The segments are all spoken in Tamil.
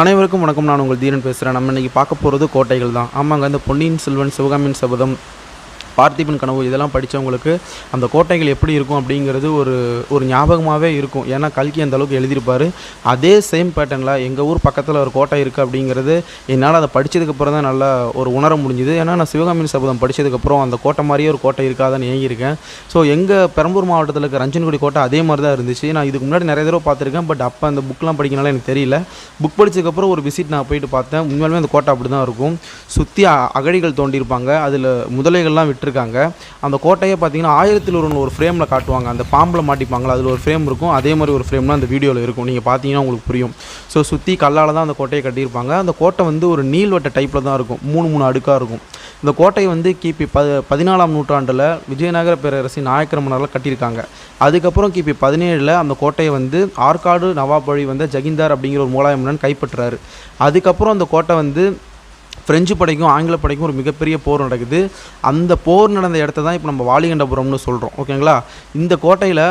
அனைவருக்கும் வணக்கம். நான் உங்கள் தீரன் பேசுகிறேன் நம்ம இன்றைக்கி பார்க்க போகிறது கோட்டைகள் தான். ஆமாங்க இந்த பொன்னியின் செல்வன் சிவகாமியின் சபதம் பார்த்திபன் கனவு இதெல்லாம் படித்தவங்களுக்கு அந்த கோட்டைகள் எப்படி இருக்கும் அப்படிங்கிறது ஒரு ஒரு ஞாபகமாகவே இருக்கும். ஏன்னா கல்கி அந்த அளவுக்கு எழுதியிருப்பார். அதே சேம் பேட்டர்னில் எங்கள் ஊர் பக்கத்தில் ஒரு கோட்டை இருக்குது அப்படிங்கிறது என்னால் அதை படித்ததுக்கப்புறம் தான் நல்லா ஒரு உணர முடிஞ்சுது. ஏன்னா நான் சிவகாமியின் சபதம் படித்ததுக்கப்புறம் அந்த கோட்டை மாதிரியே ஒரு கோட்டை இருக்காதான்னு ஏங்கியிருக்கேன். ஸோ எங்கள் பெரம்பூர் மாவட்டத்தில் இருக்க ரஞ்சன்குடி கோட்டை அதே மாதிரி தான் இருந்துச்சு. நான் இதுக்கு முன்னாடி நிறைய தடவை பார்த்துருக்கேன். பட் அப்போ அந்த புக்லாம் படிக்கனால எனக்கு தெரியல. புக் படிச்சதுக்கப்புறம் ஒரு விசிட் நான் போயிட்டு பார்த்தேன். உண்மையாலுமே அந்த கோட்டை அப்படி தான் இருக்கும் சுற்றி அகழிகள் தோண்டியிருப்பாங்க. அதில் முதலைகள்லாம் விட்டு விட்டுருக்காங்க. அந்த கோட்டையை பார்த்தீங்கன்னா ஆயிரத்தில் ஒரு ஒரு ஃப்ரேமில் காட்டுவாங்க. அந்த பாம்பில் மாட்டிப்பாங்களா? அதில் ஒரு ஃப்ரேம் இருக்கும். அதே மாதிரி ஒரு ஃப்ரேம்லாம் அந்த வீடியோவில் இருக்கும். நீங்கள் பார்த்தீங்கன்னா உங்களுக்கு புரியும். ஸோ சுற்றி கல்லால் தான் அந்த கோட்டையை கட்டியிருப்பாங்க. அந்த கோட்டை வந்து ஒரு நீள்வட்ட டைப்பில் தான் இருக்கும். மூணு மூணு அடுக்காக இருக்கும். இந்த கோட்டை வந்து கிபி ப பதினாலாம் நூற்றாண்டில் விஜயநகர பேரரசின் நாயக்கர மன்னர்கள் கட்டியிருக்காங்க. அதுக்கப்புறம் கிபி பதினேழில் அந்த கோட்டையை வந்து ஆற்காடு நவாப் வழி வந்த ஜகிந்தார் அப்படிங்கிற ஒரு முகலாய மன்னன் கைப்பற்றுறாரு அதுக்கப்புறம் அந்த கோட்டை வந்து ஃப்ரெஞ்சு படைக்கும் ஆங்கில படைக்கும் ஒரு மிகப்பெரிய போர் நடக்குது. அந்த போர் நடந்த இடத்த தான் இப்போ நம்ம வாலிகண்டபுரம்னு சொல்கிறோம் ஓகேங்களா இந்த கோட்டையில்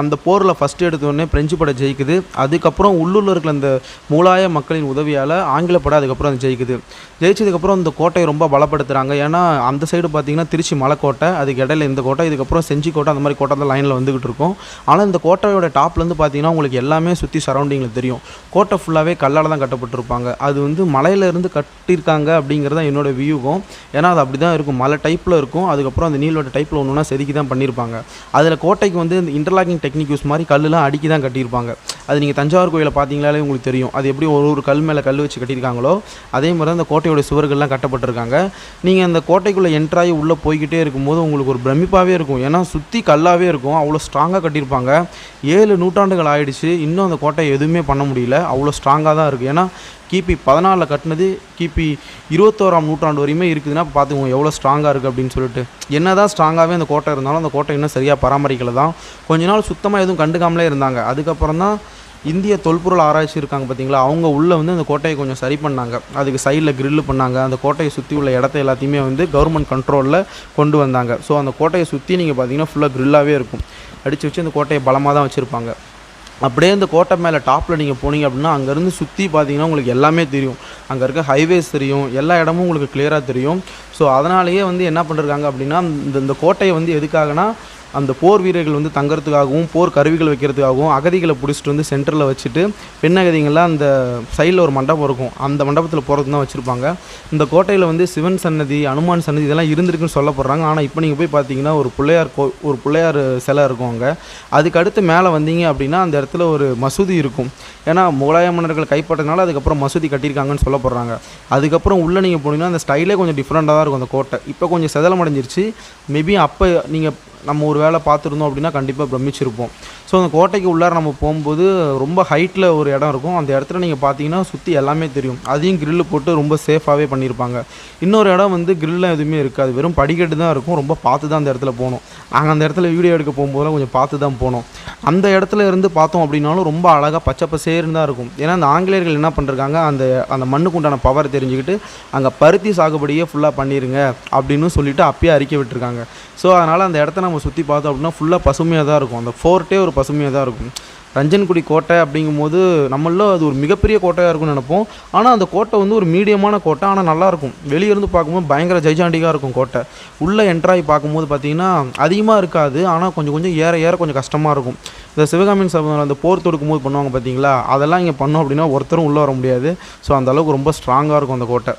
அந்த போரில் ஃபஸ்ட்டு எடுத்தோடனே பிரெஞ்சு படை ஜெயிக்குது. அதுக்கப்புறம் உள்ளூரில் இருக்கிற அந்த மூலாய மக்களின் உதவியால் ஆங்கில படை அதுக்கப்புறம் அது ஜெயிக்குது. ஜெயிச்சதுக்கப்புறம் இந்த கோட்டையை ரொம்ப பலப்படுத்துகிறாங்க ஏன்னா அந்த சைடு பார்த்தீங்கன்னா திருச்சி மலைக்கோட்டை அதுக்கு இடையில இந்த கோட்டை இதுக்கப்புறம் செஞ்சி கோட்டை அந்த மாதிரி கோட்டை தான் லைனில் வந்துக்கிட்டு இருக்கும். ஆனால் இந்த கோட்டையோட டாப்லேருந்து பார்த்தீங்கன்னா உங்களுக்கு எல்லாமே சுற்றி சரௌண்டிங்கில் தெரியும். கோட்டை ஃபுல்லாகவே கல்லால் தான் கட்டப்பட்டிருப்பாங்க. அது வந்து மலையிலேருந்து கட்டியிருக்காங்க அப்படிங்கிறது தான் என்னோட வியூகம். ஏன்னா அது அப்படி தான் இருக்கும். மலை டைப்பில் இருக்கும். அதுக்கப்புறம் அந்த நீளோட டைப்பில் ஒன்று ஒன்றா செதுக்கி தான் பண்ணியிருப்பாங்க அதில் கோட்டைக்கு வந்து இந்த இன்டர்லாக்கிங் டெக்னிக் யூஸ் மாதிரி கல்லுலாம் அடுக்கி தான் கட்டியிருப்பாங்க. அது நீங்கள் தஞ்சாவூர் கோயிலை பார்த்தீங்களாலே உங்களுக்கு தெரியும். அது எப்படி ஒரு ஒரு கல் மேலே கல் வச்சு கட்டியிருக்காங்களோ அதே மாதிரி தான் அந்த கோட்டையோட சுவர்கள்லாம் கட்டப்பட்டிருக்காங்க. நீங்கள் அந்த கோட்டைக்குள்ளே என்ட்ராகி உள்ளே போய்கிட்டே இருக்கும்போது உங்களுக்கு ஒரு பிரமிப்பாகவே இருக்கும். ஏன்னா சுற்றி கல்லாகவே இருக்கும். அவ்வளோ ஸ்ட்ராங்காக கட்டியிருப்பாங்க. ஏழு நூற்றாண்டுகள் ஆயிடுச்சு. இன்னும் அந்த கோட்டையை எதுவுமே பண்ண முடியல. அவ்வளோ ஸ்ட்ராங்காக தான் இருக்குது ஏன்னா கிபி பதினாலில் கட்டினது கிபி இருபத்தோராம் நூற்றாண்டு வரையுமே இருக்குதுன்னா பார்த்துக்கோங்க எவ்வளோ ஸ்ட்ராங்காக இருக்குது அப்படின்னு சொல்லிட்டு. என்ன தான் ஸ்ட்ராங்காகவே அந்த கோட்டை இருந்தாலும் அந்த கோட்டை இன்னும் சரியாக பராமரிக்கல தான் கொஞ்ச நாள் சுத்தமாக எதுவும் கண்டுக்காமலே இருந்தாங்க. அதுக்கப்புறம் தான் இந்திய தொல்பொருள் ஆராய்ச்சி இருக்காங்க பார்த்தீங்களா அவங்க உள்ளே வந்து அந்த கோட்டையை கொஞ்சம் சரி பண்ணாங்க. அதுக்கு சைடில் கிரில்லு பண்ணாங்க. அந்த கோட்டையை சுற்றி உள்ள இடத்த எல்லாத்தையுமே வந்து கவர்மெண்ட் கண்ட்ரோலில் கொண்டு வந்தாங்க. ஸோ அந்த கோட்டையை சுற்றி நீங்கள் பார்த்தீங்கன்னா ஃபுல்லாக கிரில்லாகவே இருக்கும். அடித்து வச்சு அந்த கோட்டையை பலமாக தான் வச்சுருப்பாங்க. அப்படியே இந்த கோட்டை மேலே டாப்பில் நீங்கள் போனீங்க அப்படின்னா அங்கேருந்து சுற்றி பார்த்தீங்கன்னா உங்களுக்கு எல்லாமே தெரியும். அங்கே இருக்க ஹைவேஸ் தெரியும். எல்லா இடமும் உங்களுக்கு கிளியராக தெரியும். ஸோ அதனாலேயே வந்து என்ன பண்ணுறாங்க அப்படின்னா இந்த இந்த கோட்டையை வந்து எதுக்காகனா அந்த போர் வீரர்கள் வந்து தங்கறதுக்காகவும் போர் கருவிகள் வைக்கிறதுக்காகவும் அகதிகளை பிடிச்சிட்டு வந்து சென்டரில் வச்சுட்டு பெண் அகதிகள்லாம் அந்த சைடில் ஒரு மண்டபம் இருக்கும். அந்த மண்டபத்தில் போகிறது தான் வச்சுருப்பாங்க. இந்த கோட்டையில் வந்து சிவன் சன்னதி அனுமான் சன்னதி இதெல்லாம் இருந்திருக்குன்னு சொல்லப்படுறாங்க. ஆனால் இப்போ நீங்கள் போய் பார்த்தீங்கன்னா ஒரு பிள்ளையார் கோ ஒரு பிள்ளையார் சிலை இருக்கும் அங்கே. அதுக்கு அடுத்து மேலே வந்தீங்க அப்படின்னா அந்த இடத்துல ஒரு மசூதி இருக்கும். ஏன்னா முகலாய மன்னர்கள் கைப்பற்றதுனால அதுக்கப்புறம் மசூதி கட்டியிருக்காங்கன்னு சொல்லப்படுறாங்க. அதுக்கப்புறம் உள்ளே நீங்கள் போனீங்கன்னா அந்த ஸ்டைலே கொஞ்சம் டிஃப்ரெண்ட்டாக தான் இருக்கும் அந்த கோட்டை. இப்போ கொஞ்சம் செதலம் அடைஞ்சிருச்சு மேபி அப்போ நீங்கள் நம்ம ஒரு வேலை பார்த்துருந்தோம் அப்படின்னா கண்டிப்பாக பிரமிச்சிருப்போம். ஸோ அந்த கோட்டைக்கு உள்ளார நம்ம போகும்போது ரொம்ப ஹைட்டில் ஒரு இடம் இருக்கும். அந்த இடத்துல நீங்கள் பார்த்தீங்கன்னா சுற்றி எல்லாமே தெரியும். அதையும் கிரில்லு போட்டு ரொம்ப சேஃபாகவே பண்ணியிருப்பாங்க இன்னொரு இடம் வந்து கிரில்லாம் எதுவுமே இருக்காது. வெறும் படிக்கட்டு தான் இருக்கும். ரொம்ப பார்த்து தான் அந்த இடத்துல போனோம் நாங்கள் அந்த இடத்துல வீடியோ எடுக்க போகும்போதெல்லாம் கொஞ்சம் பார்த்து தான் போனோம். அந்த இடத்துல இருந்து பார்த்தோம் அப்படின்னாலும் ரொம்ப அழகாக பச்சை பசேர்னு தான் இருக்கும். ஏன்னா அந்த ஆங்கிலேயர்கள் என்ன பண்ணிருக்காங்க? அந்த அந்த மண்ணுக்கு உண்டான பவர் தெரிஞ்சுக்கிட்டு அங்கே பருத்தி சாகுபடியே ஃபுல்லாக பண்ணிடுங்க அப்படின்னு சொல்லிட்டு அப்பயே அறிக்கை விட்டுருக்காங்க. ஸோ அதனால் அந்த இடத்த நம்ம சுற்றி பார்த்தோம் அப்படின்னா ஃபுல்லாக பசுமையாக தான் இருக்கும். அந்த ஃபோர்ட்டே ஒரு பசுமையாக தான் இருக்கும். ரஞ்சன்குடி கோட்டை அப்படிங்கும்போது நம்மள அது ஒரு மிகப்பெரிய கோட்டையாக இருக்கும்னு நினைப்போம். ஆனால் அந்த கோட்டை வந்து ஒரு மீடியமான கோட்டை. ஆனால் நல்லாயிருக்கும் வெளியே இருந்து பார்க்கும்போது பயங்கர ஜெய்ஜாண்டிக்காக இருக்கும் கோட்டை. உள்ளே என்ட்ராகி பார்க்கும்போது பார்த்தீங்கன்னா அதிகமாக இருக்காது. ஆனால் கொஞ்சம் கொஞ்சம் ஏற ஏற கொஞ்சம் கஷ்டமாக இருக்கும். இந்த சிவகாமியின் சபதம் அந்த போர் தொடுக்கும் போது பண்ணுவாங்க பார்த்தீங்களா? அதெல்லாம் இங்கே பண்ணோம் அப்படின்னா ஒருத்தரும் உள்ளே வர முடியாது. ஸோ அந்தளவுக்கு ரொம்ப ஸ்ட்ராங்காக இருக்கும் அந்த கோட்டை.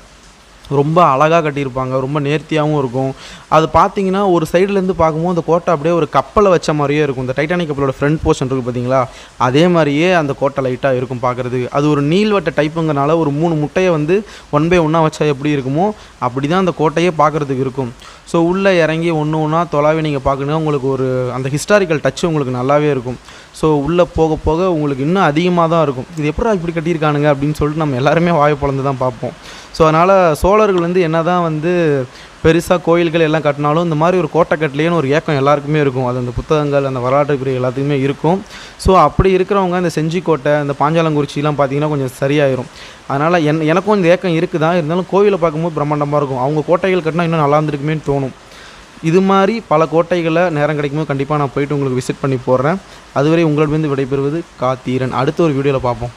ரொம்ப அழகாக கட்டியிருப்பாங்க ரொம்ப நேர்த்தியாகவும் இருக்கும். அது பார்த்தீங்கன்னா ஒரு சைடுலேருந்து பார்க்கும்போது அந்த கோட்டை அப்படியே ஒரு கப்பலை வச்ச மாதிரியே இருக்கும். இந்த டைட்டானிக் கப்பலோட ஃப்ரண்ட் போர்ஷன் இருக்குது பார்த்தீங்களா அதே மாதிரியே அந்த கோட்டை லைட்டாக இருக்கும் பார்க்குறதுக்கு அது ஒரு நீள்வட்ட டைப்புங்கிறனால ஒரு மூணு முட்டையை வந்து ஒன் பை ஒன்றா வச்சா எப்படி இருக்குமோ அப்படி தான் அந்த கோட்டையே பார்க்குறதுக்கு இருக்கும். ஸோ உள்ளே இறங்கி ஒன்று ஒன்றா தொலாவி நீங்கள் பார்க்கணுன்னா உங்களுக்கு ஒரு அந்த ஹிஸ்டாரிக்கல் டச் உங்களுக்கு நல்லாவே இருக்கும். ஸோ உள்ளே போக போக உங்களுக்கு இன்னும் அதிகமாக தான் இருக்கும். இது எப்படா இப்படி கட்டியிருக்கானுங்க அப்படின்னு சொல்லிட்டு நம்ம எல்லாருமே வாயை பிளந்து தான் பார்ப்போம். ஸோ அதனால் சோழர்கள் வந்து என்ன தான் வந்து பெருசாக கோயில்கள் எல்லாம் கட்டினாலும் இந்த மாதிரி ஒரு கோட்டை கட்டலையேன்னு ஒரு ஏக்கம் எல்லாருக்குமே இருக்கும். அது அந்த புத்தகங்கள் அந்த வரலாற்று பிரிவு எல்லாத்துக்குமே இருக்கும். ஸோ அப்படி இருக்கிறவங்க இந்த செஞ்சிக்கோட்டை இந்த பாஞ்சாலங்குறிச்சிலாம் பார்த்தீங்கன்னா கொஞ்சம் சரியாயிரும். அதனால் என் எனக்கும் இந்த ஏக்கம் இருக்குதா? இருந்தாலும் கோவிலை பார்க்கும்போது பிரம்மாண்டமாக இருக்கும். அவங்க கோட்டைகள் கட்டினா இன்னும் நல்லா இருந்திருக்குமேன்னு தோணும். இது மாதிரி பல கோட்டைகளை நேரம் கிடைக்கும்போது கண்டிப்பாக நான் போயிட்டு உங்களுக்கு விசிட் பண்ணி போடுறேன் அதுவரை உங்களிடமிருந்து விடைபெறுவது காத்தீரன் அடுத்த ஒரு வீடியோவில் பார்ப்போம்.